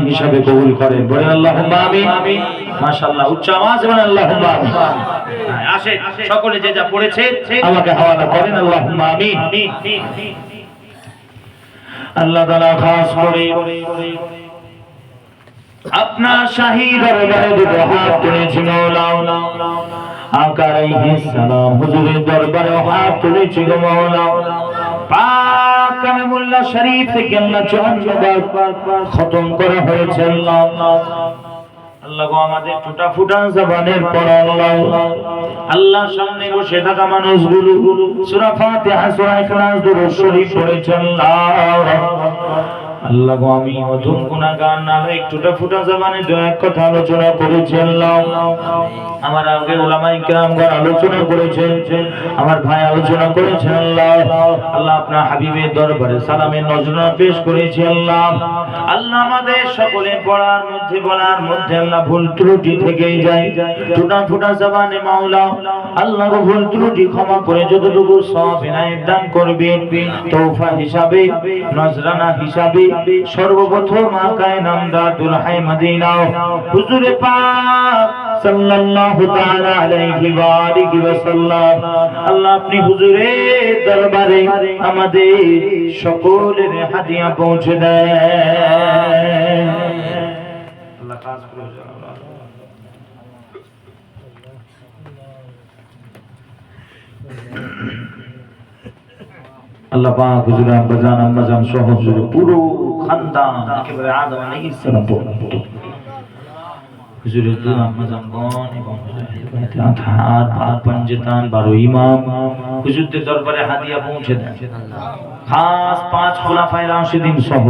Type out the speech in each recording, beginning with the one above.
হিসাবে কবুল উচ্চ আওয়াজ হ্যাঁ, সকলে যে যা পড়েছে আমাকে হাওয়ালা করেন আল্লাহ খাস করে। আপনার শাহী দরবারে দুটো হাত তুলেছিল আলাইহিস সালাম হুজুরের দরবারে হাত তুলেছিল মাওলা পাক কালামুল্লাহ শরীফ থেকে আল্লাহ চুয়ান্নবার খতম করা হয়েছে আল্লাহ। আমাদের টুটা ফুটা জবানের পর আল্লাহ। আল্লাহ সামনে বসে থাকা মানুষগুলো সূরা ফাতিহা, সূরা ইখলাস শরীফ পড়েছেন আল্লাহ গো, আমি অধম গুনাহগার নামে একটুটা ফুটা জবানে দু এক কথা আলোচনা করেছি আমার আগে ওলামাই কেরামগণ আলোচনা করেছেন, আমার ভাই আলোচনা করেছেন আল্লাহ আল্লাহ আপনার হাবিবের দরবারে সালামের নজরা পেশ করেছি আল্লাহ আল্লাহ আমাদের সকলে পড়ার মধ্যে, বলার মধ্যে আল্লাহ ভুল ত্রুটি থেকেই যায়। টুটা ফুটা জবানে মাওলা, আল্লাহ ভুল ত্রুটি ক্ষমা করে যতটুকু সব ইনায়েত দান করবেন, তৌফা হিসাবে, নজরানা হিসাবে সর্বপ্রথম আকায় নামদাতুল হাই মদিনা হুজুরে পাক সাল্লাল্লাহু তাআলা আলাইহি ওয়া আলিহি ওয়া আল্লাহ আপনি হুজুরের দরবারে আমাদের সকলের হাদিয়া পৌঁছে দেন। আল্লাহ কাজ করে আল্লাহ পাক হুজুর আব্বাজান আম্মাজান সহ হুজুর পুরো খানদান একেবারে আদম আলাইহিস সালাম পর্যন্ত হুজুরের দুই আম্মাজান গণ এবং হুজুরের আধার আর পঞ্জতান বারো ইমাম হুজুরদের দরবারে হাদিয়া পৌঁছে দেন খাস পাঁচ খোলাফায়ে রাশিদিন সহ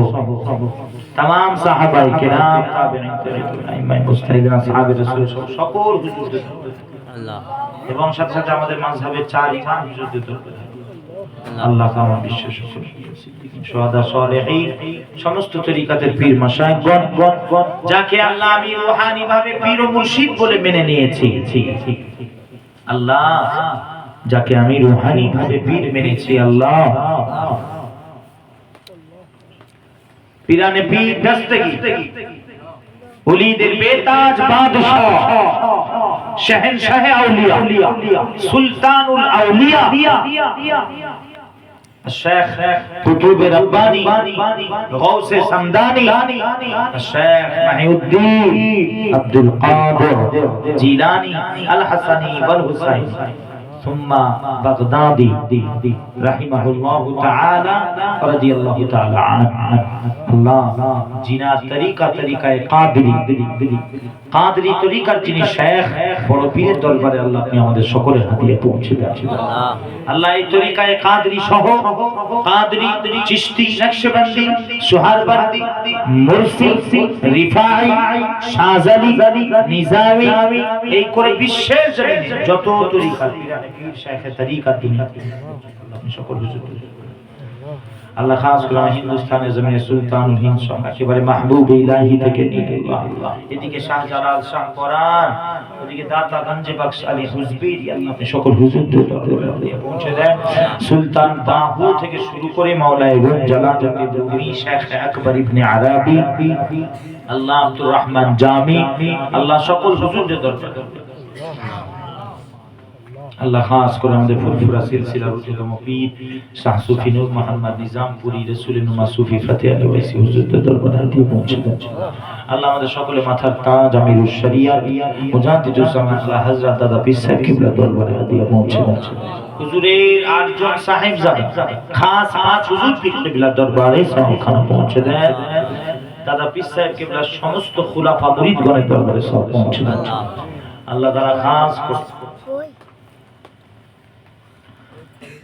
तमाम সাহাবাই কেরাম তাবেঈন তাবেঈন আইমাই মুস্তাহিদিন সাহাবে রাসূল সহ সকল হুজুরদের দরবারে এবং সাথে সাথে আমাদের মাযহাবের চার ইমাম হুজুরদের দরবারে আল্লাহ সালেহীন, সমস্ত পীর মাশায়েখগণ যাকে আল্লাহ আমি রূহানি ভাবে পীর ও মুর্শিদ বলে মেনে নিয়েছি। আল্লাহ, যাকে আমি ভাবে পীর মেনেছি, আল্লাহ। পীরানে পীর ওলিদের বেতাজ বাদশাহ আউলিয়া, সুলতানুল আউলিয়া। الشيخ قطب رباني غوث سمداني. الشيخ محي الدين عبد القادر جيلاني الحسني والحسين. ثم بغدادي رحمه الله تعالى رضي الله تعالى عنه الله জিনা তরিকা তরিকায় কাদরি কাদরি তরিকার যিনি শেখ বড় পীরের দরবারে আল্লাহ আপনি আমাদের সকলের হাতিয়ে পৌঁছে দেন আল্লাহ এই তরিকায় কাদরি সহ কাদরি চিশতি নকশবন্দি সুহারবন্দি মুরসি রিফাই শাহজালি নিজামি এই করে বিশ্বের জমিনে যত তরিকা আল্লাহ সুলতান বাহু থেকে শুরু করে আল্লাহ রহমান জামি আল্লাহ সকল হুজুরদের দরবারে। আল্লাহ খাস করে আমাদের ফুরফুরা সিলসিলা রুজুল মুফিদ, শাহ সুফি নূর মোহাম্মদ নিজামপুরি রাসূল নুমা সুফি ফতেহ আলী ওয়াইসি হুজুরদের দরবারে হাদিয়া পৌঁছে আল্লাহ আমাদের সকলে মাথার তাজ আমিরুশ শরিয়া মুজাদ্দিদুজ জামান আল্লাহ হযরত দাদা পীর সাহেব কিবলা দরবারে হাদিয়া পৌঁছে হুজুরের আটজন সাহেব জাদা খাস পাঁচ হুজুর পীর কিবলা দরবারে সবখানে পৌঁছে দেন। দাদা পীর সাহেব কিবলা সমস্ত খুলাফা মুরিদগণের দরবারে সব পৌঁছে দেন। আল্লাহ তাআলা খাস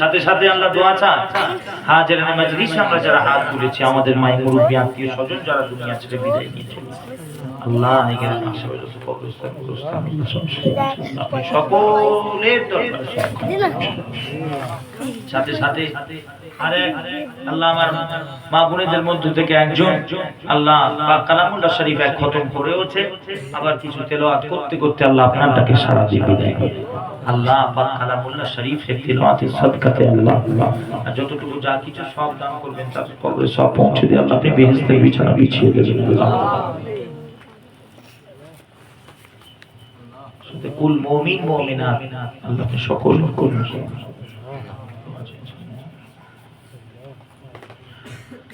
সাথে সাথে আল্লাহ দোয়া চান। হাজার নামাজ আমরা যারা হাত তুলেছি, আমাদের মাই মুরব্বী, আত্মীয় স্বজন যারা দুনিয়া ছেড়ে বিদায় নিয়েছে আল্লাহ এখানে আশেপাশে যত কবরস্থান কবরস্থান আল্লাহ সব আপনি সকলের দরবারে সাথে সাথে আল্লাহ আমার মা বোনেদের মধ্য থেকে একজন আল্লাহ কালামুল্লাহ শরীফ এক খতম করেওছে। আবার কিছু তেলাওয়াত করতে করতে আল্লাহ আপনারটাকে সারা দিয়ে বিদায় আল্লাহ পাক কালামুল্লাহ শরীফের তেলাওয়াতের সদকাতে আল্লাহ আল্লাহ। আর যতটুকু যা কিছু সব দান করবেন তার কবরে সব পৌঁছে দিয়ে আল্লাহ আপনি বেহেশতের বিছানা বিছিয়ে দেবেন। আল্লাহ সাথে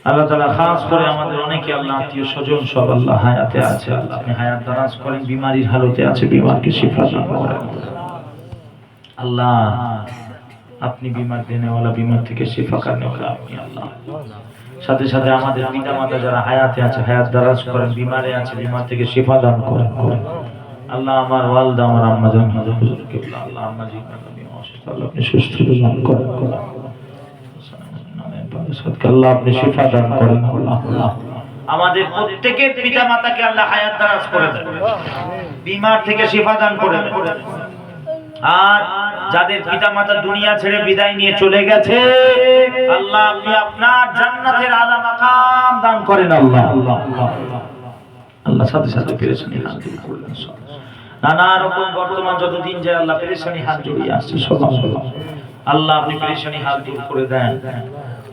আল্লাহ তালা খাস করে আমাদের অনেকে আল্লাহ আত্মীয় স্বজন সব আল্লাহ হায়াতে আছে। আল্লাহ আপনি হায়াত দারাজ করেন, বিমারির হালতে আছে, বিমারকে করেন। আল্লাহ, আপনি বিমার দেনেওয়ালা, বিমার থেকে শিফা আপনি আল্লাহ। সাথে সাথে আমাদের পিতা মাতা যারা হায়াতে আছে, হায়াত দারাজ করেন, বিমারে আছে, বিমার থেকে শিফা দান করেন করেন। আল্লাহ আমার ওয়ালদা, আমার আম্মা জান, হাজার হুজুর কেবলা আল্লাহ আম্মা জি আমি অসুস্থ আল্লাহ আপনি সুস্থ দান করেন আল্লাহ আপনি শিফা দান করেন, আল্লাহ আমাদের প্রত্যেকের পিতা মাতাকে আল্লাহ হায়াত দারাজ করে দেন। বিমার থেকে শিফা দান করে দেন। আর যাদের পিতা মাতা দুনিয়া ছেড়ে বিদায় নিয়ে চলে গেছে, আল্লাহ আপনি আপনার জান্নাতের আলা মাকাম দান করেন, আল্লাহ আল্লাহ আল্লাহ। সাথে সাথে দূর করলেন। নানা রকম বর্তমান যতদিন যায় আল্লাহ পেরেশানি হাত জড়িয়ে আসছে সকাল সকাল আল্লাহ আপনি পেরেশানি হাত দূর করে দেন।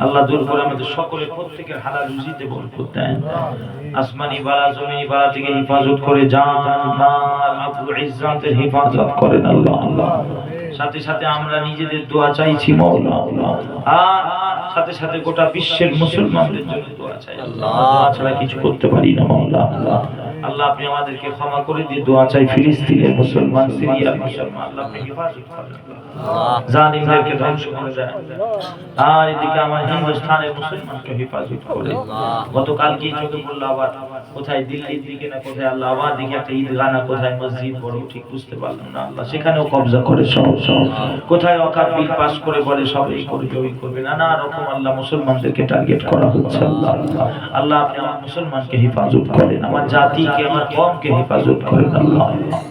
আল্লাহ দূর করে আমাদের সকলের প্রত্যেকের হালাল রুজিতে বরকত দেন। আসমানি বালা, জমিনি বালা থেকে হেফাজত করে জান মাল আবু ইজ্জাতের হেফাজত করেন আল্লাহ। আল্লাহ সাথে সাথে আমরা নিজেদের দোয়া চাইছি মাওলা আর সাথে সাথে গোটা বিশ্বের মুসলমানদের জন্য দোয়া চাই। আল্লাহ ছাড়া কিছু করতে পারি না মাওলা আল্লাহ আল্লাহ আপনি আমাদেরকে ক্ষমা করে দিয়ে দোয়া চাই ফিলিস্তিনের মুসলমান সিরিয়ার মুসলমান। আল্লাহ আপনি হেফাজত করেন। জালিমদেরকে ধ্বংস করে দেন আর এদিকে আমার হিন্দুস্তানের মুসলমানকে হেফাজত করে। গতকাল কি চোখে বলল আবার? কোথায় দিল্লির দিকে না কোথায় আল্লাহ? আবার দিকে একটা ঈদগাহ না কোথায়? মসজিদ বড় ঠিক বুঝতে পারলাম না আল্লাহ। সেখানেও কবজা করে সব সব। কোথায় অকার বিল পাস করে বলে সব এই করবে ওই করবে। নানা রকম আল্লাহ মুসলমানদেরকে টার্গেট করা হচ্ছে আল্লাহ আল্লাহ। আপনি আমার মুসলমানকে হেফাজত করেন আমার জাতিকে আমার কমকে হেফাজত করেন আল্লাহ আল্লাহ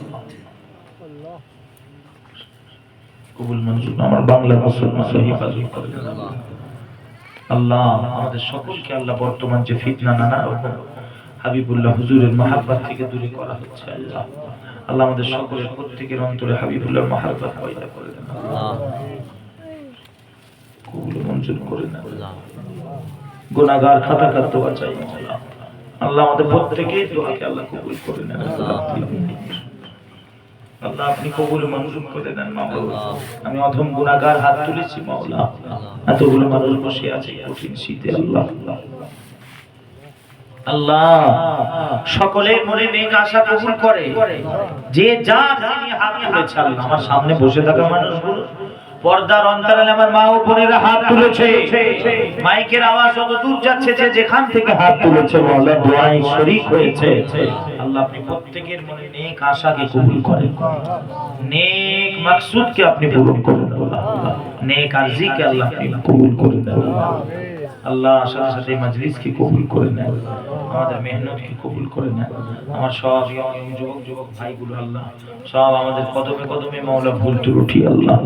আমার হেফাজত করেন আল্লাহ আমাদের সকলকে আল্লাহ বর্তমান যে ফিতনা নানা রকম হাবিবুল্লাহ হুজুরের মাহাব্বাত থেকে দূরে করা হচ্ছে, আল্লাহ। আল্লাহ আমাদের সকলের প্রত্যেকের অন্তরে হাবিবুল্লাহ মাহাব্বাত পয়দা করে দেন। কবুল মঞ্জুর করে নেন। গুনাহগার খাতাকার দোয়া চাই, আল্লাহ। আল্লাহ আমাদের প্রত্যেকের দোয়াকে আল্লাহ কবুল করে নেন। আল্লাহ। আল্লাহ আপনি কবুল মঞ্জুর করে দেন মাওলা। আমি অধম গুনাহগার হাত তুলেছি মাওলা। এতগুলো মানুষ বসে আছে কঠিন শীতে আল্লাহ। আল্লাহ সকলের মনে নেক আশা কবুল করে। যে যা হাত তুলেছে আল্লাহ। আমার সামনে বসে থাকা মানুষগুলো পর্দার অন্তরালে আমার মা ও হাত তুলেছে। মাইকের আওয়াজ অত দূর যাচ্ছে যে যেখান থেকে হাত তুলেছে মাওলা দোয়ায় শরীক হয়েছে। আল্লাহ আপনি প্রত্যেকের মনে নেক আশাকে কবুল করেন। নেক মাকসুদকে আপনি পূরণ করেন আল্লাহ নেক আরজিকে আল্লাহ আপনি কবুল করে দেন। আল্লাহ সাথে সাথে মাজলিসকে কবুল করে নেয়। আমাদের মেহনতকে কবুল করে নেয়। আমার সব যুবক যুবক ভাইগুলো আল্লাহ, সব আমাদের কদমে কদমে মাওলা ভুল ত্রুটি আল্লাহ।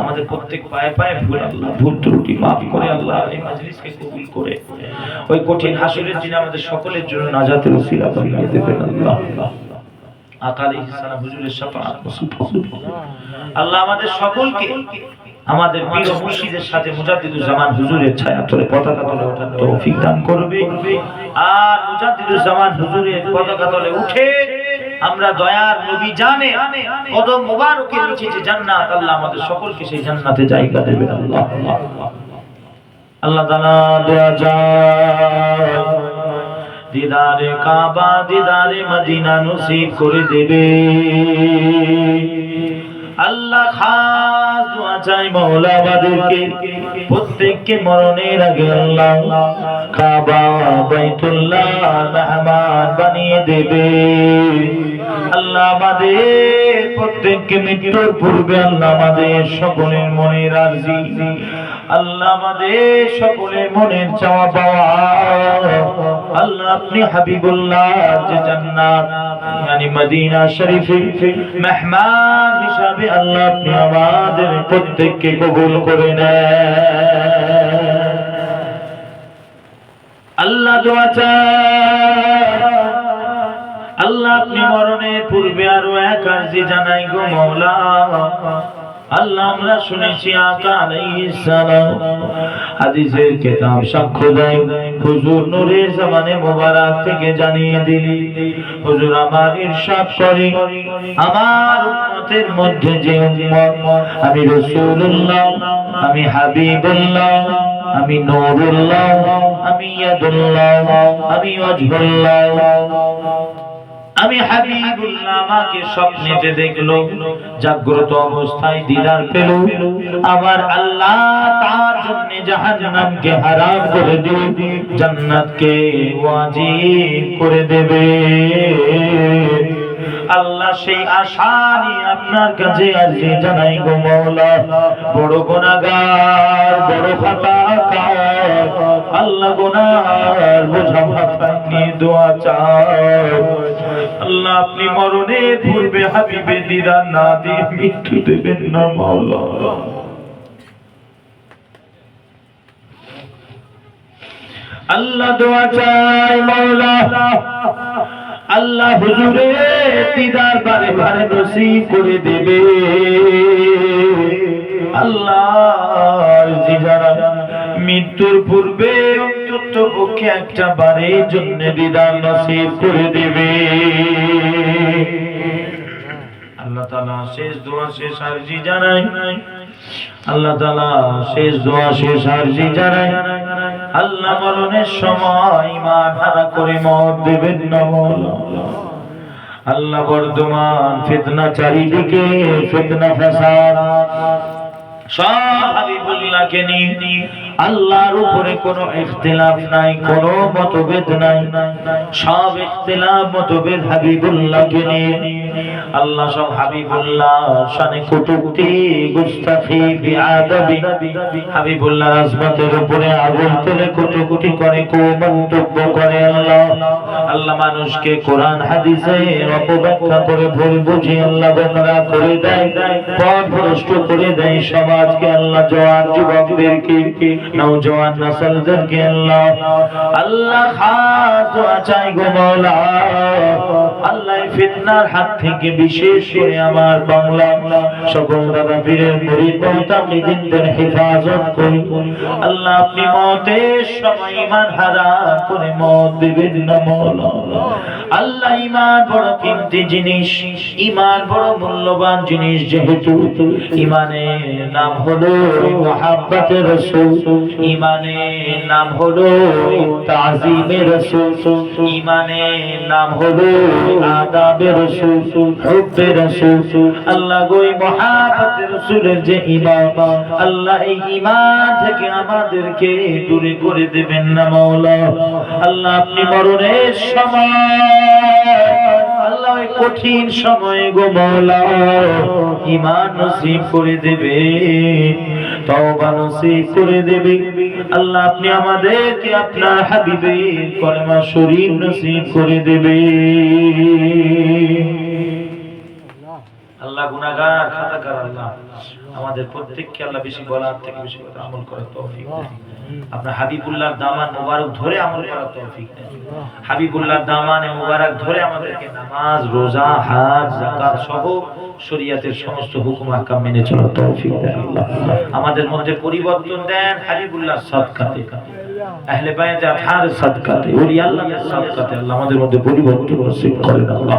আমাদের প্রত্যেক পায়ে পায়ে ভুল আল্লাহ, ভুল ত্রুটি মাফ করে আল্লাহ এই মাজলিসকে কবুল করে। ওই কঠিন হাসরের দিনে আমাদের সকলের জন্য নাজাতের উসিলা বানিয়ে দেবেন আল্লাহ। আকাল ইহসানা হুজুরের করুন। আল্লাহ আমাদের সকলকে আমাদের প্রিয় মুর্শিদের সাথে মুজাদ্দিদুল জামান হুজুরের ছায়া তলে, পতাকা তলে ওঠার তৌফিক দান করবে। আর মুজাদ্দিদুল জামান হুজুরের পতাকা তলে উঠে আমরা দয়ার নবী জানে, কদম মুবারকের নিচে যে জান্নাত, আল্লাহ আমাদের সকলকে সেই জান্নাতে জায়গা দেবেন, আল্লাহ। আল্লাহ তাআলা দেয়া যায় দিদারে কাবা, দিদারে মদিনা নসিব করে দেবে। আল্লাহ দোয়া চাই মৌলা আমাদেরকে প্রত্যেককে মরণের আগে আল্লাহ কাবা, বাইতুল্লাহ রহমান বানিয়ে দেবে। আল্লাহ আমাদের, প্রত্যেককে মৃত্যুর পূর্বে আল্লাহ আমাদের সকলের মনের আরজি আল্লাহ আমাদের সকলের মনের চাওয়া পাওয়া। আল্লাহ আপনি হাবিবুল্লাহ জান্নাত মানে মদিনা শরীফে মেহমান হিসাবে আল্লাহ আপনি আমাদের প্রত্যেককে কবুল করে নেন। আল্লাহ দোয়া চায় আল্লাহ আপনি মরণের পূর্বে আরও এক আরজি জানাই গো মৌলা আল্লাহ, আমরা শুনেছি আকা আলাইহিস সালাম। হাদিসের কিতাব সাক্ষ্য দেয়, হুজুর নূরের জামানে মোবারক থেকে জানিয়ে দিলি, হুজুর আমার ইরশাদ করে, আমার উম্মতের মধ্যে যে উম্মত, আমি রাসূলুল্লাহ, আমি হাবিবুল্লাহ, আমি নূরুল্লাহ, আমি ইয়াদুল্লাহ, আমি ওয়াজহুল্লাহ। আমি হাবিবুল্লাহ, আমাকে স্বপ্নেতে দেখল, জাগ্রত অবস্থায় দিদার পেল। আমার আল্লাহ তার জন্য জাহান্নামকে হারাম করে দিবে জান্নাতকে ওয়াজিব করে দেবে। আল্লাহ সেই আশা নিয়ে আপনার কাছে আজকে জানাই গো মৌলা বড় গুনাহগার, বড় খাতাকার আল্লাহ গুনার বোঝা মাথায় দোয়া চাই আল্লাহ, আপনি মরণের পূর্বে হাবিবে দিদা না দিয়ে মৃত্যু দেবেন না মাওলা। আল্লাহ দোয়া চাই মাওলা। আল্লাহ হুজুরে দিদার বারে বারে নসিব করে দেবে। আল্লাহ জিজারা মৃত্যুর পূর্বে পক্ষে একটা বারের জন্য দিদার নসিব করে দেবে। আল্লাহ তাআলা শেষ দোয়া, শেষ আরজি জানাই আল্লাহ তাআলা শেষ দোয়া, শেষ আরজি জানাই আল্লাহ মরণের সময় মা ভাড়া করে মত দেবেন না। আল্লাহ বর্ধমান ফিতনা চারিদিকে, ফিতনা ফাসাদ। সব হাবিবুল্লাহকে নিয়ে আল্লাহর উপরে কোনো ইখতিলাফ নাই কোনো মতভেদ নাই। সব ইখতিলাফ মতভেদ হাবিবুল্লাহকে নিয়ে। আল্লাহ সব হাবিবুল্লাহ শানে কটূক্তি গুস্তাখি বিআদাবি হাবিবুল্লাহ আজমতের উপরে আগুন তুলে কটূক্তি করে, কুমন্তব্য করে আল্লাহ। আল্লাহ মানুষকে কোরআন হাদিসে অপব্যাখ্যা করে ভুল বুঝিয়ে আল্লাহ গোমরা করে দেয়, পথ ভ্রষ্ট করে দেয় সমাজকে আল্লাহ জওয়ান যুবকদেরকে নওজওয়ান নসলদেরকে আল্লাহ। আল্লাহ খাস চাই গো মাওলা আল্লাহ ফিতনার হাত থেকে বিশেষ করে আমার বাংলা সকল দাদা পীরের মুতাকিদিনদের হেফাজত করি। আল্লাহ আপনি মতের সময় ইমান হারা করে মত দিবেন না মাওলা আল্লাহ ইমান বড় কিমতি জিনিস ইমান বড় মূল্যবান জিনিস যেহেতু। ইমানের নাম হলো মহাব্বতের রসুল। ইমানের নাম হলো তাজিমের রসুল। ইমানের নাম হলো আদাবের রসুল। আল্লাহ গই মহাব্বতের রসুলের যে ইমান আল্লাহ আমাদেরকে দূরে করে দেবেন না মাওলা আল্লাহ আপনি মরণের সময়, আল্লাহ কঠিন সময় গো মাওলা ইমান নসিব করে দেবে, তওবা নসিব করে দেবে। আল্লাহ আপনি আমাদেরকে আপনার হাবিবের কলমা শরীফ নসিব করে দেবে। আল্লাহ গুনাহগার, খাতাকার আল্লাহ। আমাদের প্রত্যেককে আল্লাহ বেশি বলার থেকে বেশি কথা আমল করার তৌফিক আপনার হাবিবুল্লাহ দামান মোবারক ধরে আমল করার তৌফিক হাবিবুল্লাহ দামানে মোবারক ধরে আমাদেরকে নামাজ, রোজা, হাজ, যাকাত সহ শরীয়তের সমস্ত হুকুম আহকাম মেনে চলার তৌফিক দেন আল্লাহ। আমাদের মধ্যে পরিবর্তন দেন হাবিবুল্লাহ সাদকাতে। আহলে বায়াত আথার সাদকাতে ওলি আল্লাহর সাদকাতে আল্লাহ আমাদের মধ্যে পরিবর্তন নসিব করেন আল্লাহ।